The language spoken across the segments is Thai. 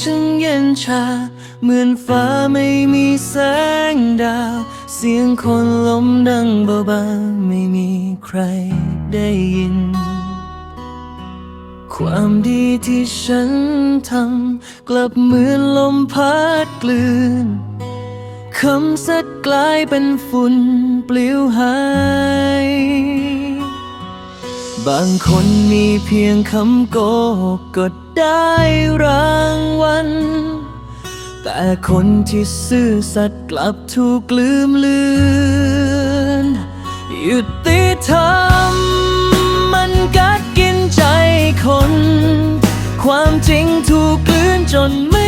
ฉันเย็นชา เหมือนฟ้าไม่มีแสงดาว เสียงคนลมดังเบาๆไม่มีใครได้ยิน ความดีที่ฉันทำกลับเหมือนลมพัดกลืนคำสัตย์กลายเป็นฝุ่นปลิวหาย บางคนมีเพียงคำโกหกก็ได้รางวัล แต่คนที่ซื่อสัตย์กลับถูกลืมเลือนยุติธรรมมันกัดกินใจคน ความจริงถูกกลืนจนไม่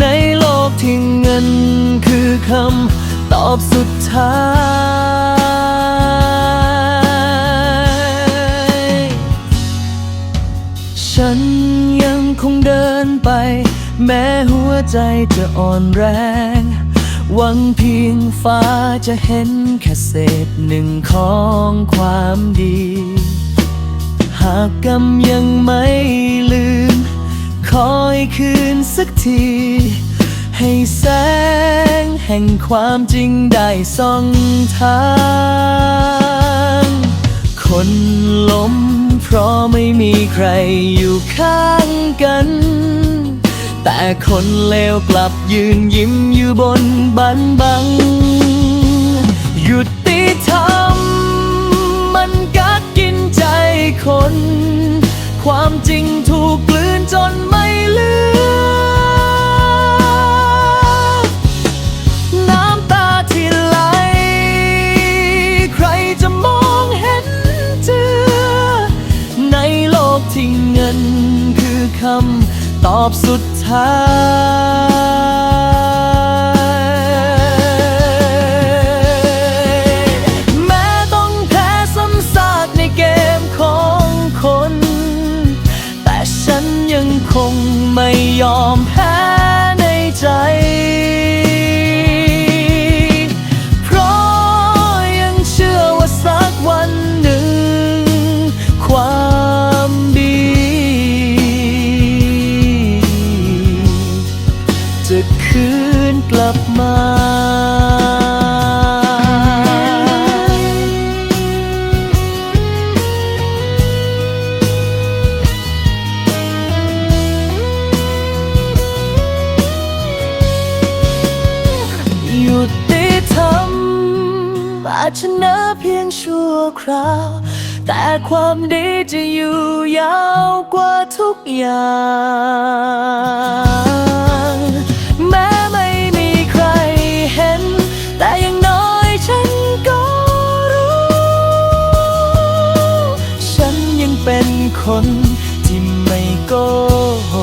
ในโลกที่เงินคือคำตอบสุดท้ายฉันยังคงเดินไป แม้หัวใจจะอ่อนแรง หวังเพียงฟ้าจะเห็นแค่เศษหนึ่งของความดี หากกำยังไม่ลืม อยคืนสักที ให้แสงแห่งความจริงได้ส่องทาง คนล้มเพราะไม่มีใครอยู่ข้างกัน แต่คนเลวกลับยืนยิ้มอยู่บนบันบัง หยุดำตอบสุดท้ายแม้ต้องแพ้ซ้ำซากในเกมของคน แต่ฉันยังคงไม่ยอมแพ้ จชนะเพียงชั่วคราว แต่ความดีจะอยู่ยาวกว่าทุกอย่างแม้ไม่มีใครเห็น แต่อย่างน้อยฉันก็รู้ ฉันยังเป็นคนที่ไม่โกห